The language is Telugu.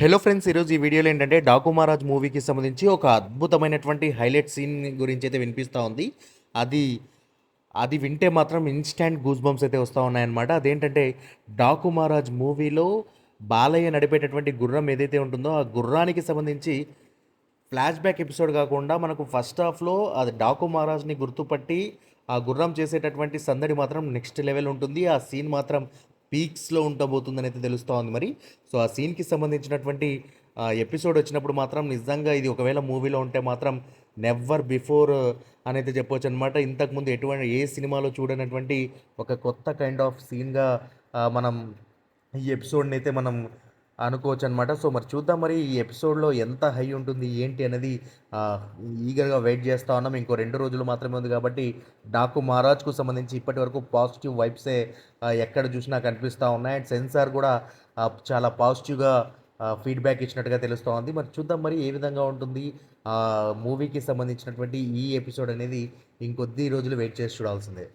హలో ఫ్రెండ్స్ ఈరోజు ఈ వీడియోలో ఏంటంటే డాకుమారాజ్ మూవీకి సంబంధించి ఒక అద్భుతమైనటువంటి హైలైట్ సీన్ గురించి అయితే వినిపిస్తూ ఉంది. అది అది వింటే మాత్రం ఇన్స్టాంట్ గూస్ బంప్స్ అయితే వస్తూ ఉన్నాయన్నమాట. అదేంటంటే డాకు మహారాజ్ మూవీలో బాలయ్య నడిపేటటువంటి గుర్రం ఏదైతే ఉంటుందో ఆ గుర్రానికి సంబంధించి ఫ్లాష్ బ్యాక్ ఎపిసోడ్ కాకుండా మనకు ఫస్ట్ హాఫ్లో అది డాకు మహారాజ్ని గుర్తుపట్టి ఆ గుర్రం చేసేటటువంటి సందడి మాత్రం నెక్స్ట్ లెవెల్ ఉంటుంది. ఆ సీన్ మాత్రం పీక్స్లో ఉండబోతుందని అయితే తెలుస్తూ ఉంది మరి. సో ఆ సీన్కి సంబంధించినటువంటి ఎపిసోడ్ వచ్చినప్పుడు మాత్రం నిజంగా ఇది ఒకవేళ మూవీలో ఉంటే మాత్రం నెవర్ బిఫోర్ అనేది చెప్పవచ్చు చెప్పొచ్చు అనమాట ఇంతకుముందు ఎటువంటి ఏ సినిమాలో చూడనటువంటి ఒక కొత్త కైండ్ ఆఫ్ సీన్గా మనం ఈ ఎపిసోడ్ని అయితే మనం అనుకోవచ్చు అనమాట సో మరి చూద్దాం మరి ఈ ఎపిసోడ్లో ఎంత హై ఉంటుంది ఏంటి అనేది ఈగర్గా వెయిట్ చేస్తూ ఉన్నాం. ఇంకో రెండు రోజులు మాత్రమే ఉంది కాబట్టి డాకు మహారాజ్కు సంబంధించి ఇప్పటి వరకు పాజిటివ్ వైబ్సే ఎక్కడ చూసినా కనిపిస్తూ ఉన్నాయి. అండ్ సెన్సార్ కూడా చాలా పాజిటివ్గా ఫీడ్బ్యాక్ ఇచ్చినట్టుగా తెలుస్తూ ఉంది. మరి చూద్దాం మరి ఏ విధంగా ఉంటుంది మూవీకి సంబంధించినటువంటి ఈ ఎపిసోడ్ అనేది ఇంకొద్ది రోజులు వెయిట్ చేసి చూడాల్సిందే.